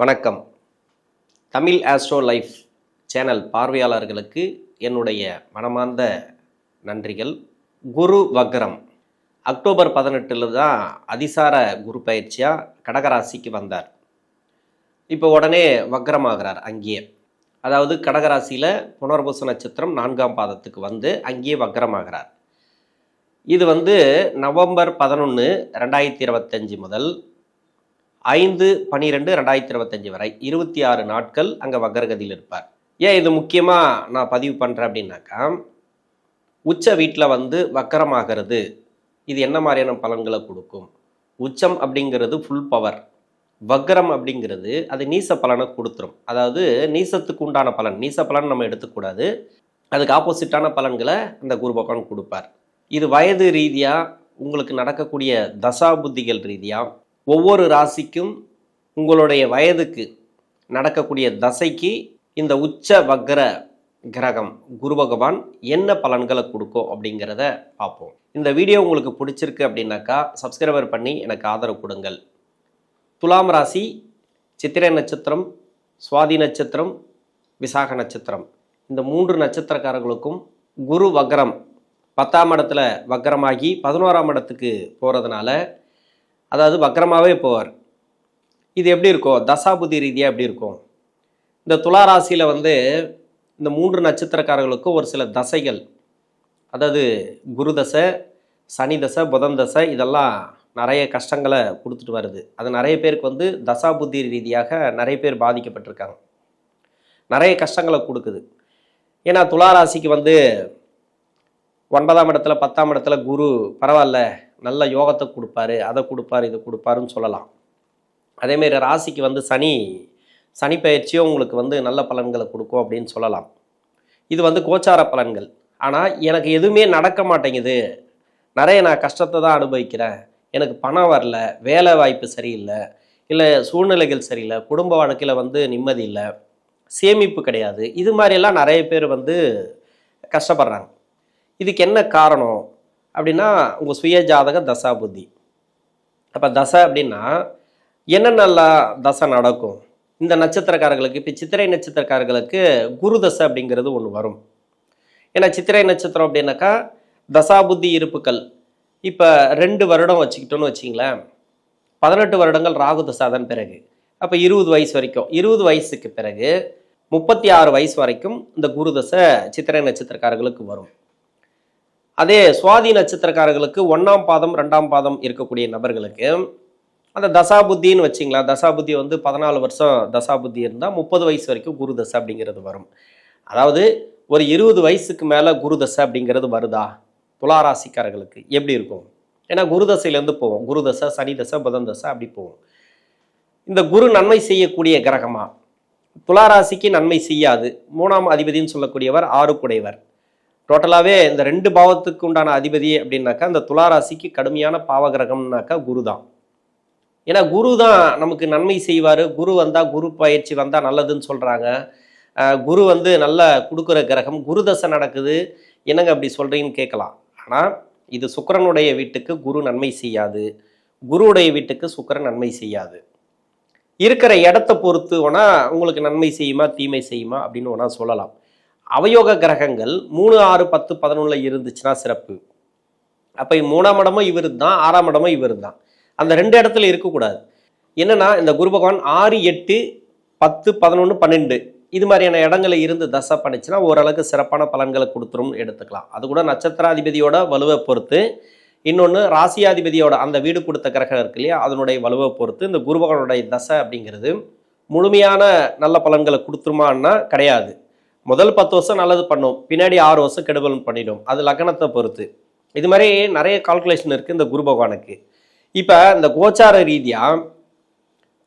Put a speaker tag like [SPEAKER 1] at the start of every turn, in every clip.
[SPEAKER 1] வணக்கம். Tamil astro life channel பார்வையாளர்களுக்கு என்னுடைய மனமார்ந்த நன்றிகள். குரு வக்ரம். அக்டோபர் பதினெட்டில் தான் அதிசார குரு பயிற்சியாக கடகராசிக்கு வந்தார். இப்போ உடனே வக்ரமாகிறார் அங்கேயே. அதாவது கடகராசியில் புனர்பூச நட்சத்திரம் நான்காம் பாதத்துக்கு வந்து அங்கேயே வக்ரமாகிறார். இது வந்து நவம்பர் பதினொன்று ரெண்டாயிரத்தி இருபத்தஞ்சி முதல் ஐந்து பன்னிரெண்டு ரெண்டாயிரத்தி இருபத்தஞ்சி வரை இருபத்தி ஆறு நாட்கள் அங்கே வக்ரகதியில் இருப்பார். ஏன் இது முக்கியமாக நான் பதிவு பண்ணுறேன் அப்படின்னாக்கா உச்ச வீட்டில் வந்து வக்கரமாகிறது இது என்ன மாதிரியான பலன்களை கொடுக்கும்? உச்சம் அப்படிங்கிறது ஃபுல் பவர் வக்ரம் அப்படிங்கிறது அது நீச பலனை கொடுத்துரும். அதாவது நீசத்துக்கு உண்டான பலன் நீச பலன் நம்ம எடுத்துக்கூடாது. அதுக்கு ஆப்போசிட்டான பலன்களை அந்த குரு பகவான் கொடுப்பார். இது வயது ரீதியாக உங்களுக்கு நடக்கக்கூடிய தசா புத்திகள் ரீதியாக ஒவ்வொரு ராசிக்கும் உங்களுடைய வயதுக்கு நடக்கக்கூடிய தசைக்கு இந்த உச்ச வக்ர கிரகம் குரு பகவான் என்ன பலன்களை கொடுக்கும் அப்படிங்கிறத பார்ப்போம். இந்த வீடியோ உங்களுக்கு பிடிச்சிருக்கு அப்படின்னாக்கா சப்ஸ்கிரைபர் பண்ணி எனக்கு ஆதரவு கொடுங்கள். துலாம் ராசி சித்திரை நட்சத்திரம் சுவாதி நட்சத்திரம் விசாக நட்சத்திரம். இந்த மூன்று நட்சத்திரக்காரர்களுக்கும் குரு வக்ரம் பத்தாம் இடத்துல வக்ரமாகி பதினோராம் இடத்துக்கு போகிறதுனால அதாவது வக்கரமாகவே போவார். இது எப்படி இருக்கும்? தசாபுதி ரீதியாக எப்படி இருக்கும்? இந்த துளாராசியில் வந்து இந்த மூன்று நட்சத்திரக்காரர்களுக்கும் ஒரு சில தசைகள். அதாவது குரு தசை சனி தசை புதன் தசை இதெல்லாம் நிறைய கஷ்டங்களை கொடுத்துட்டு வருது. அது நிறைய பேருக்கு வந்து தசாபுத்தி ரீதியாக நிறைய பேர் பாதிக்கப்பட்டிருக்காங்க. நிறைய கஷ்டங்களை கொடுக்குது. ஏன்னா துளாராசிக்கு வந்து ஒன்பதாம் இடத்துல பத்தாம் இடத்துல குரு பரவாயில்ல. நல்ல யோகத்தை கொடுப்பாரு அதை கொடுப்பாரு இதை கொடுப்பாருன்னு சொல்லலாம். அதேமாரி ராசிக்கு வந்து சனி சனி பயிற்சியும் உங்களுக்கு வந்து நல்ல பலன்களை கொடுக்கும் அப்படின்னு சொல்லலாம். இது வந்து கோச்சார பலன்கள். ஆனால் எனக்கு எதுவுமே நடக்க மாட்டேங்குது. நிறைய நான் கஷ்டத்தை தான் அனுபவிக்கிறேன். எனக்கு பணம் வரல வேலை வாய்ப்பு சரியில்லை இல்லை சூழ்நிலைகள் சரியில்லை குடும்ப வாழ்க்கையில் வந்து நிம்மதி இல்லை சேமிப்பு கிடையாது. இது மாதிரியெல்லாம் நிறைய பேர் வந்து கஷ்டப்படுறாங்க. இதுக்கு என்ன காரணம்? அப்படின்னா உங்கள் சுய ஜாதக தசா புத்தி. அப்போ தசை அப்படின்னா என்னென்னலாம் தசை நடக்கும்? இந்த நட்சத்திரக்காரர்களுக்கு இப்போ சித்திரை நட்சத்திரக்காரர்களுக்கு குரு தசை அப்படிங்கிறது ஒன்று வரும். ஏன்னா சித்திரை நட்சத்திரம் அப்படின்னாக்கா தசாபுத்தி இருப்புக்கள். இப்போ ரெண்டு வருடம் வச்சுக்கிட்டோன்னு வச்சிங்களேன். பதினெட்டு வருடங்கள் ராகு தசை அதன் பிறகு. அப்போ இருபது வயசு வரைக்கும் இருபது வயசுக்கு பிறகு முப்பத்தி ஆறு வயசு வரைக்கும் இந்த குரு தசை சித்திரை நட்சத்திரக்காரர்களுக்கு வரும். அதே சுவாதி நட்சத்திரக்காரர்களுக்கு ஒன்றாம் பாதம் ரெண்டாம் பாதம் இருக்கக்கூடிய நபர்களுக்கு அந்த தசாபுத்தின்னு வச்சிங்களா தசாபுத்தி வந்து பதினாலு வருஷம் தசாபுத்தி இருந்தால் முப்பது வயசு வரைக்கும் குரு தசை அப்படிங்கிறது வரும். அதாவது ஒரு இருபது வயசுக்கு மேலே குரு தசை அப்படிங்கிறது வருதா? துளாராசிக்காரர்களுக்கு எப்படி இருக்கும்? ஏன்னா குரு தசையிலேருந்து போவோம். குரு தசை சனி தசை புதன் தசை அப்படி போவோம். இந்த குரு நன்மை செய்யக்கூடிய கிரகமாக துளாராசிக்கு நன்மை செய்யாது. மூணாம் அதிபதின்னு சொல்லக்கூடியவர் ஆறுக்குடையவர். டோட்டலாகவே இந்த ரெண்டு பாவத்துக்கு உண்டான அதிபதி அப்படின்னாக்கா இந்த துளாராசிக்கு கடுமையான பாவகிரகம்னாக்கா குரு தான் ஏன்னா குரு தான் நமக்கு நன்மை செய்வார். குரு வந்தால் குரு பயிற்சி வந்தால் நல்லதுன்னு சொல்கிறாங்க குரு வந்து நல்லா கொடுக்குற கிரகம். குரு தசை நடக்குது. என்னங்க அப்படி சொல்கிறீங்கன்னு கேட்கலாம். ஆனால் இது சுக்கரனுடைய வீட்டுக்கு குரு நன்மை செய்யாது. குருவுடைய வீட்டுக்கு சுக்கரன் நன்மை செய்யாது. இருக்கிற இடத்த பொறுத்து வேணா உங்களுக்கு நன்மை செய்யுமா தீமை செய்யுமா அப்படின்னு வேணா சொல்லலாம். அவயோக கிரகங்கள் மூணு ஆறு பத்து பதினொன்றில் இருந்துச்சுன்னா சிறப்பு. அப்போ மூணாம் இடமும் இவர் தான் ஆறாம் இடமும் இவர் தான். அந்த ரெண்டு இடத்துல இருக்கக்கூடாது. என்னென்னா இந்த குரு பகவான் ஆறு எட்டு பத்து பதினொன்று பன்னெண்டு இது மாதிரியான இடங்களில் இருந்து தசை பண்ணிச்சுன்னா ஓரளவுக்கு சிறப்பான பலன்களை கொடுத்துரும் எடுத்துக்கலாம். அது கூட நட்சத்திராதிபதியோட வலுவை பொறுத்து. இன்னொன்று ராசியாதிபதியோட அந்த வீடு கொடுத்த கிரகம் இருக்கு இல்லையா அதனுடைய வலுவை பொறுத்து இந்த குருபகனுடைய தசை அப்படிங்கிறது முழுமையான நல்ல பலன்களை கொடுத்துருமான்னா கிடையாது. முதல் பத்து வருஷம் நல்லது பண்ணும். பின்னாடி ஆறு வருஷம் கெடுபலன் பண்ணிடும். அது லக்னத்தை பொறுத்து. இது மாதிரி நிறைய கால்குலேஷன் இருக்குது இந்த குரு பகவானுக்கு. இப்போ இந்த கோச்சார ரீதியாக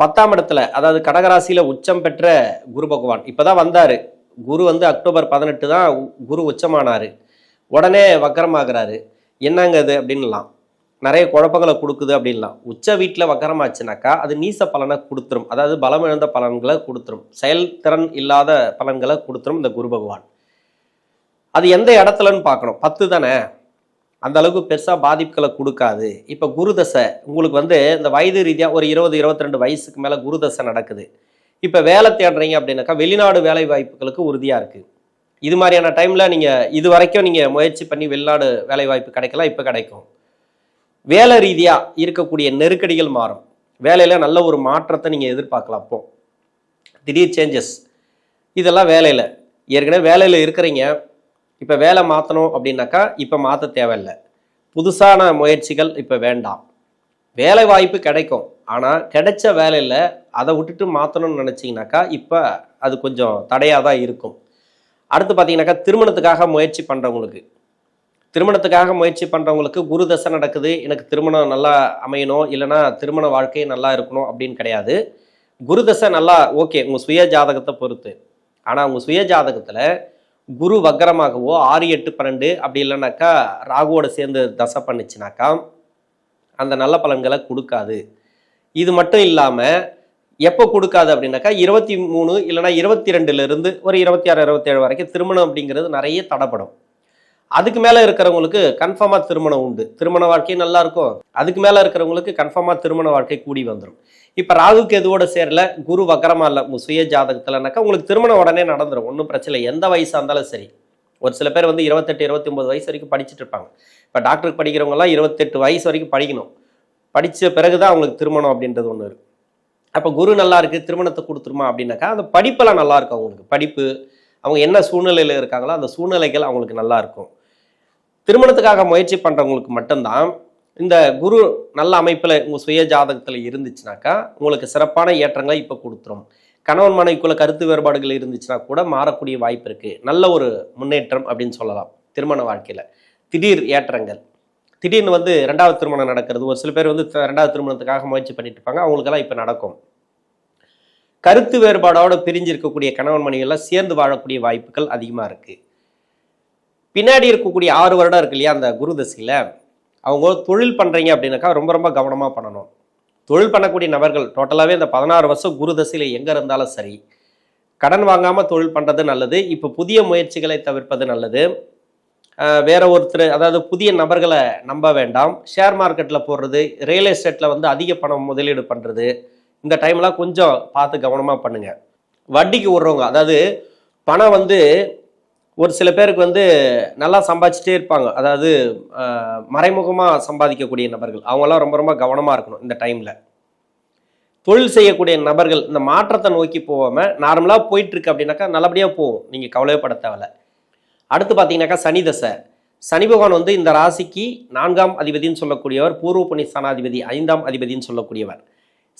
[SPEAKER 1] பத்தாம் இடத்துல அதாவது கடகராசியில் உச்சம் பெற்ற குரு பகவான் இப்போ தான் வந்தார். குரு வந்து அக்டோபர் பதினெட்டு தான் குரு உச்சமானார். உடனே வக்கரமாகிறாரு. என்னங்க அது அப்படின்லாம் நிறைய குழப்பங்களை கொடுக்குது அப்படின்லாம். உச்ச வீட்டில் வக்கரமாச்சுனாக்கா அது நீச பலனை கொடுத்துரும். அதாவது பலம் இழந்த பலன்களை கொடுத்துரும். செயல்திறன் இல்லாத பலன்களை கொடுத்துரும் இந்த குரு பகவான். அது எந்த இடத்துலன்னு பார்க்கணும். பத்து தானே? அந்த அளவுக்கு பெருசாக பாதிப்புகளை கொடுக்காது. இப்போ குருதசை உங்களுக்கு வந்து இந்த வயது ரீதியாக ஒரு இருபது இருபத்தி ரெண்டு வயசுக்கு மேலே குருதசை நடக்குது. இப்போ வேலை தேடுறீங்க அப்படின்னாக்கா வெளிநாடு வேலை வாய்ப்புகளுக்கு உறுதியாக இருக்குது இது மாதிரியான டைமில் நீங்கள் இது வரைக்கும் நீங்கள் முயற்சி பண்ணி வெளிநாடு வேலை வாய்ப்பு கிடைக்கலாம் இப்போ கிடைக்கும். வேலை ரீதியாக இருக்கக்கூடிய நெருக்கடிகள் மாறும். வேலையில் நல்ல ஒரு மாற்றத்தை நீங்கள் எதிர்பார்க்கலாம் அப்போ. திடீர் சேஞ்சஸ் இதெல்லாம் வேலையில். ஏற்கனவே வேலையில் இருக்கிறீங்க. இப்போ வேலை மாற்றணும் அப்படின்னாக்கா இப்போ மாற்ற தேவையில்லை. புதுசான முயற்சிகள் இப்போ வேண்டாம். வேலை வாய்ப்பு கிடைக்கும். ஆனால் கிடைச்ச வேலையில் அதை விட்டுட்டு மாற்றணும்னு நினச்சிங்கனாக்கா இப்போ அது கொஞ்சம் தடையாக தான் இருக்கும். அடுத்து பார்த்தீங்கன்னாக்கா திருமணத்துக்காக முயற்சி பண்ணுறவங்களுக்கு திருமணத்துக்காக முயற்சி பண்ணுறவங்களுக்கு குரு தசை நடக்குது. எனக்கு திருமணம் நல்லா அமையணும். இல்லைன்னா திருமண வாழ்க்கை நல்லா இருக்கணும் அப்படின்னு கிடையாது. குரு தசை நல்லா ஓகே உங்கள் சுய ஜாதகத்தை பொறுத்து. ஆனால் உங்கள் சுய ஜாதகத்தில் குரு வக்கரமாகவோ ஆறு எட்டு பன்னெண்டு அப்படி இல்லைனாக்கா ராகுவோட சேர்ந்து தசை பண்ணிச்சுனாக்கா அந்த நல்ல பலன்களை கொடுக்காது. இது மட்டும் இல்லாமல் எப்போ கொடுக்காது அப்படின்னாக்கா இருபத்தி மூணு இல்லைனா இருபத்தி ரெண்டுலேருந்து ஒரு இருபத்தி ஆறு இருபத்தேழு வரைக்கும் திருமணம் அப்படிங்கிறது நிறைய தடைப்படும். அதுக்கு மேலே இருக்கிறவங்களுக்கு கன்ஃபார்மாக திருமணம் உண்டு. திருமண வாழ்க்கை நல்லா இருக்கும் அதுக்கு மேலே இருக்கிறவங்களுக்கு கன்ஃபார்மாக திருமண வாழ்க்கை கூடி வந்துடும் இப்போ ராகுக்கு கேதுவோட சேரல குரு வக்கரமா இல்லை சுய ஜாதகத்தில்னாக்கா உங்களுக்கு திருமணம் உடனே நடந்துடும் ஒன்றும் பிரச்சனை இல்லை. எந்த வயசாக இருந்தாலும் சரி. ஒரு சில பேர் வந்து இருபத்தெட்டு இருபத்தி வயசு வரைக்கும் படிச்சுட்டு இருப்பாங்க. இப்போ டாக்டருக்கு படிக்கிறவங்கலாம் இருபத்தெட்டு வயசு வரைக்கும் படிக்கணும். படித்த பிறகு தான் அவங்களுக்கு திருமணம் அப்படின்றது ஒன்று இருக்கு. அப்போ குரு நல்லா இருக்குது திருமணத்தை கொடுத்துருமா அப்படின்னாக்கா அந்த படிப்பெல்லாம் நல்லா இருக்கும் அவங்களுக்கு. படிப்பு அவங்க என்ன சூழ்நிலையில் இருக்காங்களோ அந்த சூழ்நிலைகள் அவங்களுக்கு நல்லா இருக்கும். திருமணத்துக்காக முயற்சி பண்ணுறவங்களுக்கு மட்டும்தான் இந்த குரு நல்ல அமைப்பில் உங்கள் சுய ஜாதகத்தில் இருந்துச்சுனாக்கா உங்களுக்கு சிறப்பான ஏற்றங்களை இப்போ கொடுத்துரும். கணவன் மனைவிக்குள்ள கருத்து வேறுபாடுகள் இருந்துச்சுன்னா கூட மாறக்கூடிய வாய்ப்பு இருக்குது நல்ல ஒரு முன்னேற்றம் அப்படின்னு சொல்லலாம் திருமண வாழ்க்கையில். திடீர் ஏற்றங்கள். திடீர்னு வந்து ரெண்டாவது திருமணம் நடக்கிறது. ஒரு சில பேர் வந்து ரெண்டாவது திருமணத்துக்காக முயற்சி பண்ணிட்டு இருப்பாங்க. அவங்களுக்கெல்லாம் இப்போ நடக்கும். கருத்து வேறுபாடோடு பிரிஞ்சு இருக்கக்கூடிய கணவன் மனைவியெல்லாம் சேர்ந்து வாழக்கூடிய வாய்ப்புகள் அதிகமாக இருக்குது பின்னாடி இருக்கக்கூடிய ஆறு வருடம் இருக்கு இல்லையா அந்த குரு தசையில் அவங்க தொழில் பண்ணுறீங்க அப்படின்னாக்கா ரொம்ப ரொம்ப கவனமாக பண்ணணும். தொழில் பண்ணக்கூடிய நபர்கள் டோட்டலாகவே இந்த பதினாறு வருஷம் குரு தசையில் எங்கே இருந்தாலும் சரி கடன் வாங்காமல் தொழில் பண்ணுறது நல்லது இப்போ புதிய முயற்சிகளை தவிர்ப்பது நல்லது. வேற ஒருத்தர் அதாவது புதிய நபர்களை நம்ப வேண்டாம். ஷேர் மார்க்கெட்டில் போடுறது ரியல் எஸ்டேட்டில் வந்து அதிக பணம் முதலீடு பண்ணுறது இந்த டைம்லாம் கொஞ்சம் பார்த்து கவனமாக பண்ணுங்கள் வட்டிக்கு விடுறவங்க அதாவது பணம் வந்து ஒரு சில பேருக்கு வந்து நல்லா சம்பாதிச்சிட்டே இருப்பாங்க. அதாவது மறைமுகமாக சம்பாதிக்கக்கூடிய நபர்கள். அவங்களாம் ரொம்ப ரொம்ப கவனமாக இருக்கணும் இந்த டைமில். தொழில் செய்யக்கூடிய நபர்கள் இந்த மாற்றத்தை நோக்கி போகாமல் நார்மலாக போயிட்டுருக்கு அப்படின்னாக்கா நல்லபடியாக போகும். நீங்கள் கவலைப்பட தேவையில்ல. அடுத்து பார்த்தீங்கன்னாக்கா சனி தசை. சனி பகவான் வந்து இந்த ராசிக்கு நான்காம் அதிபதின்னு சொல்லக்கூடியவர் பூர்வ புனி ஸ்தானாதிபதி ஐந்தாம் அதிபதின்னு சொல்லக்கூடியவர்.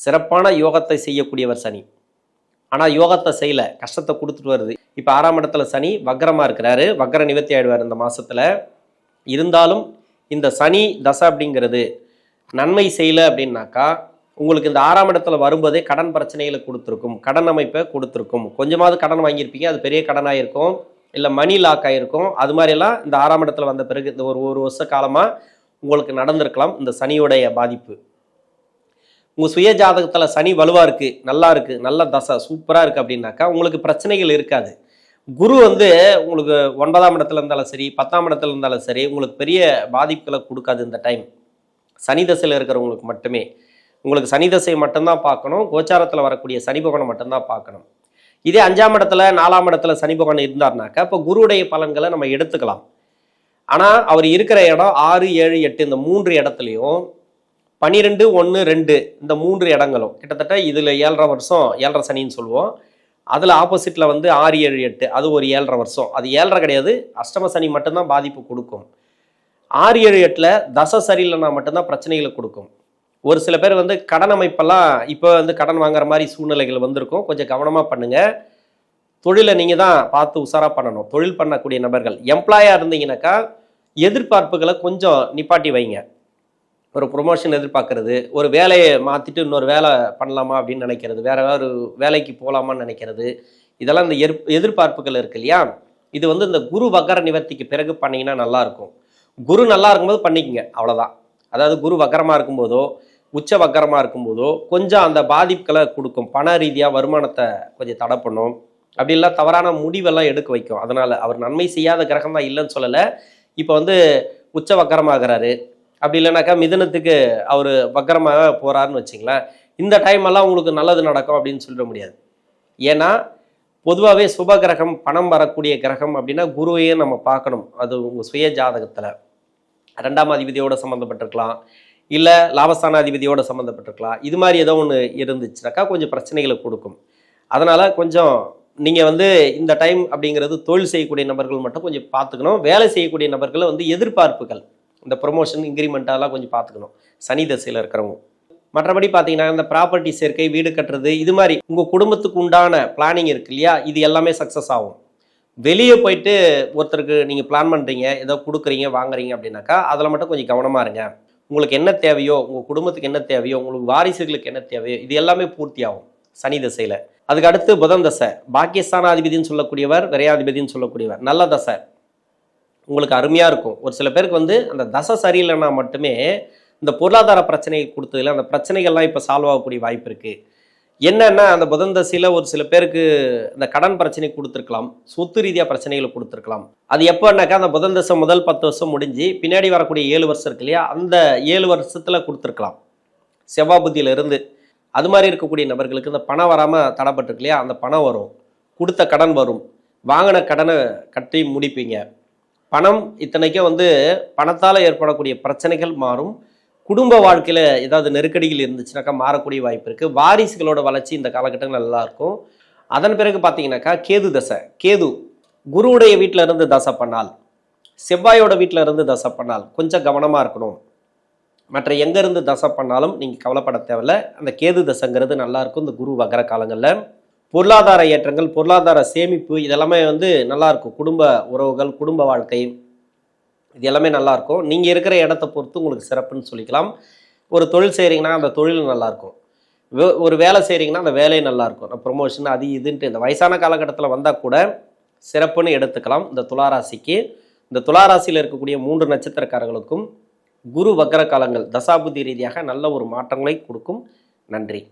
[SPEAKER 1] சிறப்பான யோகத்தை செய்யக்கூடியவர் சனி. ஆனால் யோகத்தை செய்யல கஷ்டத்தை கொடுத்துட்டு வருது. இப்போ ஆறாம் இடத்துல சனி வக்ரமாக இருக்கிறாரு. வக்ர நிவர்த்தி ஆயிடுவார் இந்த மாதத்தில் இருந்தாலும் இந்த சனி தசை அப்படிங்கிறது நன்மை செய்யல அப்படின்னாக்கா உங்களுக்கு இந்த ஆறாம் இடத்துல வரும்போதே கடன் பிரச்சனைகளை கொடுத்துருக்கும் கடன் அமைப்பை கொடுத்துருக்கும். கொஞ்சமாவது கடன் வாங்கியிருப்பீங்க அது பெரிய கடனாக இருக்கும். இல்லை மணி லாக் ஆகிருக்கும் அது மாதிரியெல்லாம் இந்த ஆறாம் இடத்துல வந்த பிறகு இந்த ஒரு ஒரு வருஷ காலமாக உங்களுக்கு நடந்திருக்கலாம் இந்த சனியோடைய பாதிப்பு. உங்கள் சுய ஜாதகத்தில் சனி வலுவாக இருக்குது நல்லா இருக்குது நல்ல தசை சூப்பராக இருக்குது அப்படின்னாக்கா உங்களுக்கு பிரச்சனைகள் இருக்காது. குரு வந்து உங்களுக்கு ஒன்பதாம் இடத்துல இருந்தாலும் சரி பத்தாம் இடத்துல இருந்தாலும் சரி உங்களுக்கு பெரிய பாதிப்புகளை கொடுக்காது இந்த டைம் சனி தசையில் இருக்கிறவங்களுக்கு மட்டுமே. உங்களுக்கு சனி தசையை மட்டும்தான் பார்க்கணும் கோச்சாரத்தில் வரக்கூடிய சனி பகவானை மட்டும்தான் பார்க்கணும். இதே அஞ்சாம் இடத்துல நாலாம் இடத்துல சனி பகவான் இருந்தார்னாக்கா இப்போ குருவுடைய பலன்களை நம்ம எடுத்துக்கலாம். ஆனால் அவர் இருக்கிற இடம் ஆறு ஏழு எட்டு இந்த மூன்று இடத்துலையும் பன்னிரெண்டு ஒன்று ரெண்டு இந்த மூன்று இடங்களும். கிட்டத்தட்ட இதில் ஏழரை வருஷம் ஏழரை சனின்னு சொல்லுவோம். அதில் ஆப்போசிட்டில் வந்து ஆறு ஏழு எட்டு. அது ஒரு ஏழரை வருஷம். அது ஏழரை கிடையாது. அஷ்டம சனி மட்டும்தான் பாதிப்பு கொடுக்கும். ஆறு ஏழு எட்டில் தசை சரியில்லைனா மட்டும்தான் பிரச்சனைகளை கொடுக்கும். ஒரு சில பேர் வந்து கடன் அமைப்பெல்லாம் இப்போ வந்து கடன் வாங்குற மாதிரி சூழ்நிலைகள் வந்திருக்கும். கொஞ்சம் கவனமாக பண்ணுங்கள் தொழிலை நீங்கள் தான் பார்த்து உஷாராக பண்ணணும். தொழில் பண்ணக்கூடிய நபர்கள். எம்ப்ளாயாக இருந்தீங்கன்னாக்கா எதிர்பார்ப்புகளை கொஞ்சம் நிப்பாட்டி வைங்க. ஒரு ப்ரொமோஷன் எதிர்பார்க்கறது ஒரு வேலையை மாற்றிட்டு இன்னொரு வேலை பண்ணலாமா அப்படின்னு நினைக்கிறது வேற ஒரு வேலைக்கு போகலாமான்னு நினைக்கிறது இதெல்லாம் இந்த எதிர் எதிர்பார்ப்புகள் இருக்கு இல்லையா? இது வந்து இந்த குரு வக்கர நிவர்த்திக்கு பிறகு பண்ணிங்கன்னா நல்லாயிருக்கும் குரு நல்லா இருக்கும்போது பண்ணிக்கங்க அவ்வளோதான் அதாவது குரு வக்கரமாக இருக்கும்போதோ உச்ச வக்கரமாக இருக்கும்போதோ கொஞ்சம் அந்த பாதிப்புகளை கொடுக்கும். பண ரீதியாக வருமானத்தை கொஞ்சம் தடை பண்ணும். அப்படி இல்லை தவறான முடிவெல்லாம் எடுக்க வைக்கும். அதனால் அவர் நன்மை செய்யாத கிரகம் தான் இல்லைன்னு சொல்லலை. இப்போ வந்து உச்ச வக்கரமாகிறாரு. அப்படி இல்லைனாக்கா மிதனத்துக்கு அவர் வக்கரமாக போகிறாருன்னு வச்சிங்களேன். இந்த டைம் எல்லாம் உங்களுக்கு நல்லது நடக்கும் அப்படின்னு சொல்லிட முடியாது. ஏன்னா பொதுவாகவே சுப கிரகம் பணம் வரக்கூடிய கிரகம் அப்படின்னா குருவையும் நம்ம பார்க்கணும். அது உங்கள் சுய ஜாதகத்தில். ரெண்டாம் அதிபதியோட சம்மந்தப்பட்டிருக்கலாம் இல்லை லாபஸ்தான அதிபதியோட சம்மந்தப்பட்டிருக்கலாம் இது மாதிரி ஏதோ ஒன்று இருந்துச்சுனாக்கா கொஞ்சம் பிரச்சனைகளை கொடுக்கும். அதனால் கொஞ்சம் நீங்கள் வந்து இந்த டைம் அப்படிங்கிறது தொழில் செய்யக்கூடிய நபர்கள் மட்டும் கொஞ்சம் பார்த்துக்கணும். வேலை செய்யக்கூடிய நபர்களை வந்து எதிர்பார்ப்புகள். இந்த ப்ரொமோஷன் இன்க்ரிமெண்ட்டெல்லாம் கொஞ்சம் பார்த்துக்கணும். சனி தசையில் இருக்கிறவங்க. மற்றபடி பார்த்தீங்கன்னா இந்த ப்ராப்பர்ட்டி சேர்க்கை வீடு கட்டுறது இது மாதிரி உங்கள் குடும்பத்துக்கு உண்டான பிளானிங் இருக்கு இல்லையா? இது எல்லாமே சக்ஸஸ் ஆகும். வெளியே போயிட்டு ஒருத்தருக்கு நீங்கள் பிளான் பண்ணுறீங்க ஏதோ கொடுக்குறீங்க வாங்குறீங்க அப்படின்னாக்கா அதில் மட்டும் கொஞ்சம் கவனமாக இருங்க. உங்களுக்கு என்ன தேவையோ உங்கள் குடும்பத்துக்கு என்ன தேவையோ உங்களுக்கு வாரிசுகளுக்கு என்ன தேவையோ இது எல்லாமே பூர்த்தி ஆகும் சனி தசையில். அதுக்கு அடுத்து புதன் தசை. பாக்கியஸ்தானாதிபதினு சொல்லக்கூடியவர் விரையாதிபதினு சொல்லக்கூடியவர். நல்ல தசை. உங்களுக்கு அருமையாக இருக்கும். ஒரு சில பேருக்கு வந்து அந்த தசை சரியில்லைன்னா மட்டுமே இந்த பொருளாதார பிரச்சனையை கொடுத்ததில் அந்த பிரச்சனைகள்லாம் இப்போ சால்வ் ஆகக்கூடிய வாய்ப்பு இருக்குது என்னென்னா அந்த புதன் தசையில் ஒரு சில பேருக்கு இந்த கடன் பிரச்சனை கொடுத்துருக்கலாம். சொத்து ரீதியாக பிரச்சனைகளை கொடுத்துருக்கலாம். அது எப்போன்னாக்கா அந்த புதன் தசை முதல் பத்து வருஷம் முடிஞ்சு பின்னாடி வரக்கூடிய ஏழு வருஷம் இருக்கு இல்லையா? அந்த ஏழு வருஷத்தில் கொடுத்துருக்கலாம். செவ்வாய் இருந்து. அது மாதிரி இருக்கக்கூடிய நபர்களுக்கு இந்த பணம் வராமல் தடைப்பட்டிருக்கு இல்லையா? அந்த பணம் வரும். கொடுத்த கடன் வரும். வாங்கின கடனை கட்டி முடிப்பீங்க. பணம் இத்தனைக்கும் வந்து பணத்தால் ஏற்படக்கூடிய பிரச்சனைகள் மாறும். குடும்ப வாழ்க்கையில் ஏதாவது நெருக்கடிகள் இருந்துச்சுனாக்கா மாறக்கூடிய வாய்ப்பு இருக்குது வாரிசுகளோட வளர்ச்சி இந்த காலகட்டங்கள் நல்லாயிருக்கும். அதன் பிறகு பார்த்தீங்கன்னாக்கா கேது தசை. கேது குருவுடைய வீட்டில் இருந்து தசை பண்ணால் செவ்வாயோட வீட்டில் இருந்து தசை பண்ணால் கொஞ்சம் கவனமாக இருக்கணும். மற்ற எங்கேருந்து தசை பண்ணாலும் நீங்கள் கவலைப்பட தேவையில்ல. அந்த கேது தசைங்கிறது நல்லாயிருக்கும். இந்த குரு வகர காலங்களில் பொருளாதார ஏற்றங்கள் பொருளாதார சேமிப்பு இதெல்லாமே வந்து நல்லாயிருக்கும் குடும்ப உறவுகள் குடும்ப வாழ்க்கை இது எல்லாமே நல்லாயிருக்கும் நீங்கள் இருக்கிற இடத்த பொறுத்து உங்களுக்கு சிறப்புன்னு சொல்லிக்கலாம். ஒரு தொழில் செய்கிறீங்கன்னா அந்த தொழில் நல்லாயிருக்கும் வே- ஒரு வேலை செய்கிறீங்கன்னா அந்த வேலையும் நல்லாயிருக்கும் நான் ப்ரொமோஷன் அது இதுன்ட்டு இந்த வயசான காலகட்டத்தில் வந்தால் கூட சிறப்புன்னு எடுத்துக்கலாம். இந்த துளாராசிக்கு இந்த துளாராசியில் இருக்கக்கூடிய மூன்று நட்சத்திரக்காரர்களுக்கும் குரு வக்கர காலங்கள் தசாபுத்தி ரீதியாக நல்ல ஒரு மாற்றங்களை கொடுக்கும். நன்றி.